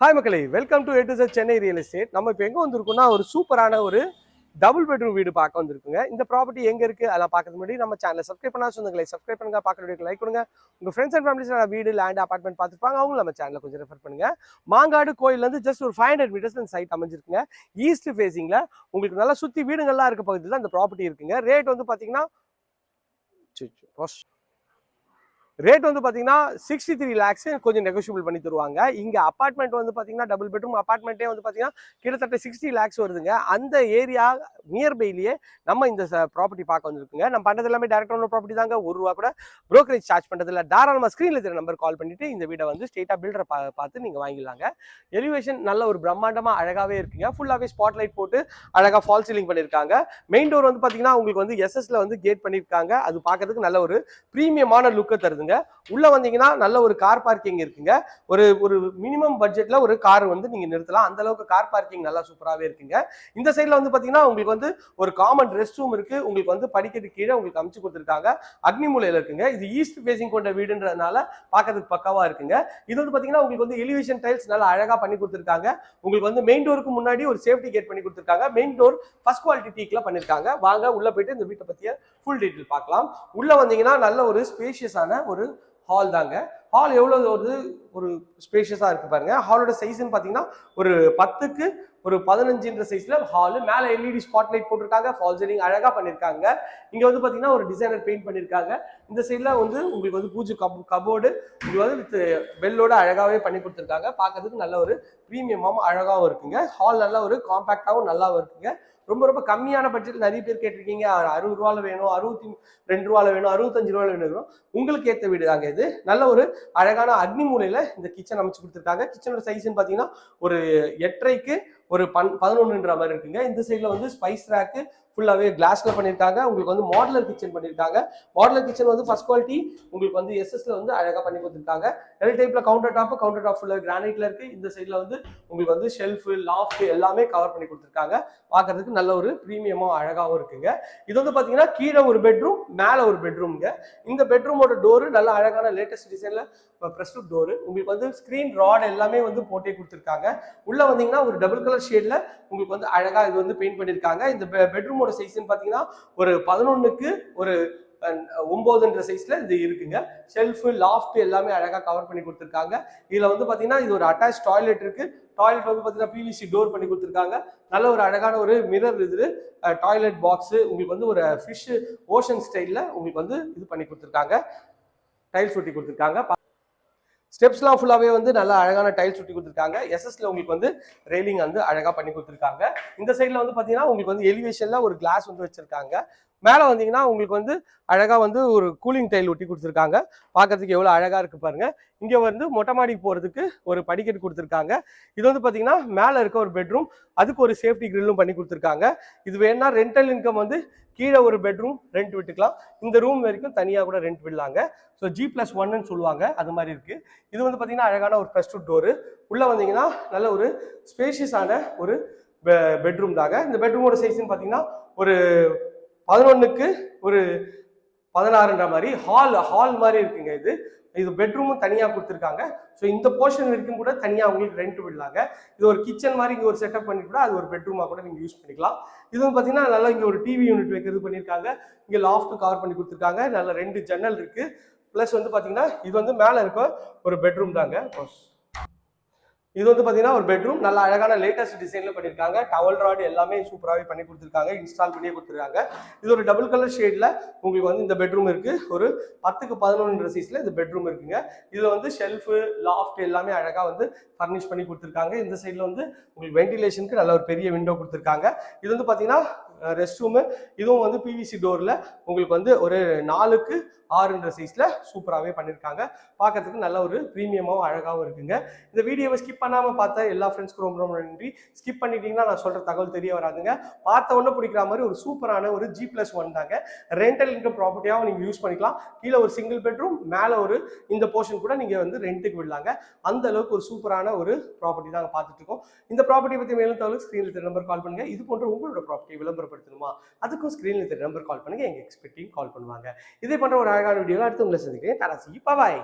Hi மக்களே. Welcome to எட்டு sir Chennai real estate நம்ம இப்போ எங்கே வந்திருக்கோம்னா ஒரு சூப்பரான ஒரு டபுள் பெட்ரூம் வீடு பார்க்க வந்திருக்குங்க. இந்த ப்ராப்பர்ட்டி எங்கே இருக்குது அதெல்லாம் பார்க்கறது முன்னாடி நம்ம சேனலை சப்ஸ்கிரைப் பண்ணா சொந்தங்களை சப்ஸ்கிரைப் பண்ணுங்க பார்க்குற வீடியோ லைக் கொடுங்க. உங்கள் ஃப்ரெண்ட்ஸ் அண்ட் ஃபேமிலிஸ் வீடு லேண்ட் அப்பார்ட்மெண்ட் பார்த்துருப்பாங்க. அவங்களும் நம்ம சேனலை கொஞ்சம் ரெஃபர் பண்ணுங்க. மாங்காடு கோயிலேருந்து ஜஸ்ட் ஒரு ஃபைவ் ஹண்ட்ரட் மீட்டர்ஸ் இந்த சைட் அமைஞ்சிருக்குங்க. ஈஸ்ட் ஃபேஸிங்கில் உங்களுக்கு நல்லா சுற்றி வீடுங்கள்லாம் இருக்க பகுதியில் தான் இந்த ப்ராப்பர்ட்டி இருக்குங்க. ரேட் வந்து பார்த்தீங்கன்னா ரேட் வந்து பார்த்தீங்கன்னா சிக்ஸ்டி த்ரீ லேக்ஸ் கொஞ்சம் நெகோஷியபிள் பண்ணி தருவாங்க. இங்கே அப்பார்ட்மெண்ட் வந்து பார்த்தீங்கன்னா டபுள் பெட்ரூம் அப்பார்ட்மெண்ட்டே வந்து பார்த்தீங்கன்னா கிட்டத்தட்ட சிக்ஸ்டி லேக்ஸ் வருதுங்க. அந்த ஏரியா நியர்பைலேயே நம்ம இந்த ப்ராப்பர்ட்டி பார்க்க வந்திருக்குங்க. நம்ம பண்ணுறது எல்லாமே டேரக்ட் ஒன்று ப்ராப்பர்ட்டி தாங்க. ஒரு ரூபா கூட ப்ரோக்கரேஜ் சார்ஜ் பண்ணுறதில்ல தாராளமாக ஸ்க்ரீனில் இருக்கிற நம்பர் கால் பண்ணிட்டு இந்த வீடை வந்து ஸ்டேட்டாக பில்டரை பா பார்த்து நீங்கள் வாங்கிடலாங்க. எலிவேஷன் நல்ல ஒரு பிரம்மாண்டமாக அழகாகவே இருக்குங்க. ஃபுல்லாகவே ஸ்பாட் லைட் போட்டு அழகாக ஃபால் சீலிங் பண்ணியிருக்காங்க. மெயின் டோர் வந்து பார்த்தீங்கன்னா உங்களுக்கு வந்து எஸ்எஸ்ல வந்து கேட் பண்ணியிருக்காங்க. அது பார்க்கறதுக்கு நல்ல ஒரு ப்ரீமியமான லுக்கை தருதுங்க. உள்ள வந்தீங்கன்னா நல்ல ஒரு கார் பார்க்கிங் இருக்குங்க. ஒரு ஒரு மினிமம் பட்ஜெட்ல ஒரு கார் வந்து நீங்க நிறுத்தலாம். அந்த அளவுக்கு கார் பார்க்கிங் நல்லா சூப்பராகவே இருக்குங்க. இந்த சைட்ல வந்து பாத்தீங்கன்னா உங்களுக்கு வந்து ஒரு காமன் ரெஸ்ட் ரூம் இருக்கு. உங்களுக்கு வந்து படிக்கட்டு கீழே உங்களுக்கு அமைச்சு கொடுத்துருக்காங்க. அக்னி மூலையில இருக்குங்க. இது ஈஸ்ட் ஃபேசிங் கொண்ட வீடுன்றதுனால பாக்கிறதுக்கு பக்காவா இருக்குங்க. இது வந்து பாத்தீங்கன்னா உங்களுக்கு வந்து எலிவேஷன் டைல்ஸ் நல்லா அழகா பண்ணி கொடுத்துருக்காங்க. உங்களுக்கு வந்து மெயின் டோருக்கு முன்னாடி ஒரு சேஃப்டி கேட் பண்ணி கொடுத்துருக்காங்க. மெயின் டோர் ஃபர்ஸ்ட் குவாலிட்டி டீக்ல பண்ணிருக்காங்க. வாங்க உள்ள போயிட்டு இந்த வீட்டை பத்திய ஃபுல் டீட்டெயில் பார்க்கலாம். உள்ள வந்தீங்கன்னா நல்ல ஒரு ஸ்பேஷியஸான ஒரு ஒரு ஹால் தாங்க. ஹால் எவ்வளோ ஒரு ஒரு ஸ்பேஷியஸாக இருக்கு பாருங்க. ஹாலோட சைஸ்ன்னு பார்த்தீங்கன்னா ஒரு பத்துக்கு ஒரு பதினஞ்சுன்ற சைஸில் ஹாலு மேலே எல்இடி ஸ்பாட் லைட் போட்டிருக்காங்க. ஃபால் சீலிங் அழகாக பண்ணியிருக்காங்க இங்கே வந்து பார்த்தீங்கன்னா ஒரு டிசைனர் பெயிண்ட் பண்ணியிருக்காங்க இந்த சைடில் வந்து உங்களுக்கு வந்து பூஜை கப் கபோர்டு உங்களுக்கு வந்து வித் பெல்லோட அழகாகவே பண்ணி கொடுத்துருக்காங்க. பார்க்கறதுக்கு நல்ல ஒரு ப்ரீமியமாகவும் அழகாகவும் இருக்குங்க. ஹால் நல்லா ஒரு காம்பேக்டாகவும் நல்லாவும் இருக்குங்க. ரொம்ப ரொம்ப கம்மியான பட்ஜெட்டில் நிறைய பேர் கேட்டிருக்கீங்க. அறுபது ரூபால வேணும் அறுபத்தி ரெண்டு ரூபால வேணும் அறுபத்தஞ்சு ரூபால வேணும் உங்களுக்கு ஏற்ற வீடு தாங்க இது. நல்ல ஒரு அழகான அக்னி மூலையில இந்த கிச்சன் அமைச்சு கொடுத்துருக்காங்க. கிச்சனோட சைஸ்ன்னு பார்த்தீங்கன்னா ஒரு எட்டரைக்கு ஒரு பன் பதினொன்றுன்ற மாதிரி இருக்குங்க. இந்த சைடில் வந்து ஸ்பைஸ் ரேக்கு ஃபுல்லாகவே கிளாஸில் பண்ணியிருக்காங்க. உங்களுக்கு வந்து மாடலர் கிச்சன் பண்ணியிருக்காங்க. மாடலர் கிச்சன் வந்து ஃபர்ஸ்ட் குவாலிட்டி உங்களுக்கு வந்து எஸ்எஸ்ல வந்து அழகாக பண்ணி கொடுத்துருக்காங்க. எல் டைப்பில் கவுண்டர் டாப் கவுண்டர் டாப் ஃபுல்லாக கிரானைட்ல இருக்கு. இந்த சைடில் வந்து உங்களுக்கு வந்து ஷெல்ஃபு லாஃப்ட் எல்லாமே கவர் பண்ணி கொடுத்துருக்காங்க. பார்க்கறதுக்கு நல்ல ஒரு ப்ரீமியமும் அழகாகவும் இருக்குங்க. இது வந்து பார்த்தீங்கன்னா கீழே ஒரு பெட்ரூம் மேலே ஒரு பெட்ரூம்ங்க இந்த பெட்ரூமோட டோரு நல்ல அழகான லேட்டஸ்ட் டிசைனில் ப்ரெஸ்ட் டோரு உங்களுக்கு வந்து ஸ்க்ரீன் ராட் எல்லாமே வந்து போட்டே கொடுத்துருக்காங்க. உள்ள வந்தீங்கன்னா ஒரு டபுள் கலர் ஷேட்ல உங்களுக்கு வந்து அழகா இது வந்து பெயிண்ட் பண்ணியிருக்காங்க இந்த பெட்ரூமோட சைஸ்ன்னு பார்த்தீங்கன்னா ஒரு பதினொன்னுக்கு ஒரு ஒன்பதுன்ற சைஸ்ல இது இருக்குங்க. ஷெல்ஃபு லாஃப்ட் எல்லாமே அழகா கவர் பண்ணி கொடுத்துருக்காங்க. இதுல வந்து பாத்தீங்கன்னா இது ஒரு அட்டாச் டாய்லெட் இருக்கு. டாய்லெட் வந்து பாத்தீங்கன்னா பிவிசி டோர் பண்ணி கொடுத்துருக்காங்க. நல்ல ஒரு அழகான ஒரு மிரர் இது. டாய்லெட் பாக்ஸ் உங்களுக்கு வந்து ஒரு ஃபிஷ் ஓஷன் ஸ்டைல்ல உங்களுக்கு வந்து இது பண்ணி கொடுத்துருக்காங்க. டைல்ஸ் ஒட்டி கொடுத்துருக்காங்க. ஸ்டெப்ஸ்லாம் ஃபுல்லாகவே வந்து நல்லா அழகான டைல்ஸ் ஒட்டி கொடுத்துருக்காங்க. எஸ்எஸ்ல உங்களுக்கு வந்து ரெயிலிங் வந்து அழகாக பண்ணி கொடுத்துருக்காங்க. இந்த சைடில் வந்து பார்த்தீங்கன்னா உங்களுக்கு வந்து எலிவேஷனில் ஒரு கிளாஸ் வந்து வச்சிருக்காங்க. மேலே வந்தீங்கன்னா உங்களுக்கு வந்து அழகாக வந்து ஒரு கூலிங் டைல் ஒட்டி கொடுத்துருக்காங்க. பார்க்கறதுக்கு எவ்வளோ அழகாக இருக்குது பாருங்கள் இங்கே வந்து மொட்டை மாடிக்கு போகிறதுக்கு ஒரு படிக்கட்டு கொடுத்துருக்காங்க. இது வந்து பார்த்தீங்கன்னா மேலே இருக்க ஒரு பெட்ரூம் அதுக்கு ஒரு சேஃப்டி கிரில்லும் பண்ணி கொடுத்துருக்காங்க. இது வேணால் ரெண்டல் இன்கம் வந்து கீழே ஒரு பெட்ரூம் ரெண்ட் விட்டுக்கலாம். இந்த ரூம் வரைக்கும் தனியாக கூட ரெண்ட் விடலாங்க. ஸோ ஜி ப்ளஸ் ஒன்னு சொல்லுவாங்க. அது மாதிரி இருக்குது இது வந்து பார்த்தீங்கன்னா அழகான ஒரு ப்ளஸ் டூ டோரு உள்ளே வந்தீங்கன்னா நல்ல ஒரு ஸ்பேஷியஸான ஒரு பெட்ரூம் தாங்க. இந்த பெட்ரூமோட சைஸ்ன்னு பார்த்தீங்கன்னா ஒரு பதினொன்றுக்கு ஒரு பதினாறுன்ற மாதிரி ஹால் ஹால் மாதிரி இருக்குங்க இது. இது பெட்ரூமும் தனியாக கொடுத்துருக்காங்க. ஸோ இந்த போர்ஷன் வரைக்கும் கூட தனியாக உங்களுக்கு ரெண்ட் விடலாங்க. இது ஒரு கிச்சன் மாதிரி இங்கே ஒரு செட்டப் பண்ணி கூட அது ஒரு பெட்ரூமாக கூட நீங்கள் யூஸ் பண்ணிக்கலாம். இதுவும் பார்த்தீங்கன்னா நல்லா இங்கே ஒரு டிவி யூனிட் வைக்கிறது பண்ணியிருக்காங்க. இங்கே லாஃப்ட் கவர் பண்ணி கொடுத்துருக்காங்க. நல்ல ரெண்டு ஜன்னல் இருக்குது ப்ளஸ் வந்து பார்த்தீங்கன்னா இது வந்து மேலே இருக்க ஒரு பெட்ரூம் தாங்க. இது வந்து பார்த்தீங்கன்னா ஒரு பெட்ரூம் நல்ல அழகான லேட்டஸ்ட் டிசைனில் பண்ணியிருக்காங்க டவல் ராட் எல்லாமே சூப்பராகவே பண்ணி கொடுத்துருக்காங்க. இன்ஸ்டால் பண்ணியே கொடுத்துருக்காங்க. இது ஒரு டபுள் கலர் ஷேடில் உங்களுக்கு வந்து இந்த பெட்ரூம் இருக்கு. ஒரு பத்துக்கு பதினொன்று சைஸில் இந்த பெட்ரூம் இருக்குங்க. இதில் வந்து ஷெல்ஃபு லாஃப்ட் எல்லாமே அழகாக வந்து ஃபர்னிஷ் பண்ணி கொடுத்துருக்காங்க. இந்த சைடில் வந்து உங்களுக்கு வென்டிலேஷனுக்கு நல்ல ஒரு பெரிய விண்டோ கொடுத்துருக்காங்க. இது வந்து பார்த்தீங்கன்னா ரெஸ்ட் ரூமு இதுவும் வந்து பிவிசி டோரில் உங்களுக்கு வந்து ஒரு நாலுக்கு ஆறுன்ற சைஸில் சூப்பராகவே பண்ணியிருக்காங்க பார்க்கறதுக்கு நல்ல ஒரு ப்ரீமியமாகவும் அழகாகவும் இருக்குங்க. இந்த வீடியோவை ஸ்கிப் பண்ணாமல் பார்த்தா எல்லா ஃப்ரெண்ட்ஸ்க்கும் ரொம்ப ரொம்ப நன்றி. ஸ்கிப் பண்ணிட்டீங்கன்னா நான் சொல்கிற தகவல் தெரிய வராதுங்க. பார்த்த ஒன்று பிடிக்கிற மாதிரி ஒரு சூப்பரான ஒரு ஜி ப்ளஸ் ஒன் தாங்க. ரெண்டல் இன்கம் ப்ராப்பர்ட்டியாகவும் நீங்கள் யூஸ் பண்ணிக்கலாம். கீழே ஒரு சிங்கிள் பெட்ரூம் மேலே ஒரு இந்த போர்ஷன் கூட நீங்கள் வந்து ரெண்ட்டுக்கு விடலாங்க. அந்த அளவுக்கு ஒரு சூப்பரான ஒரு ப்ராப்பர்ட்டி தான் பார்த்துட்டு இருக்கோம். இந்த ப்ராப்பர்ட்டி பற்றி மேலும் தகவல் ஸ்க்ரீனில் நம்பர் கால் பண்ணுங்கள் இது போன்ற உங்களோட ப்ராப்பர்ட்டி விளம்பரம் விளம்பரப்படுத்தணுமா அதுக்கும் ஸ்க்ரீனில் தெரிய நம்பர் கால் பண்ணுங்க. எங்கள் எக்ஸ்பெக்டிங் கால் பண்ணுவாங்க. இதே போன்ற ஒரு அழகான வீடியோவில் அடுத்து உங்களை சந்திக்கிறேன். டாடா சி பாய்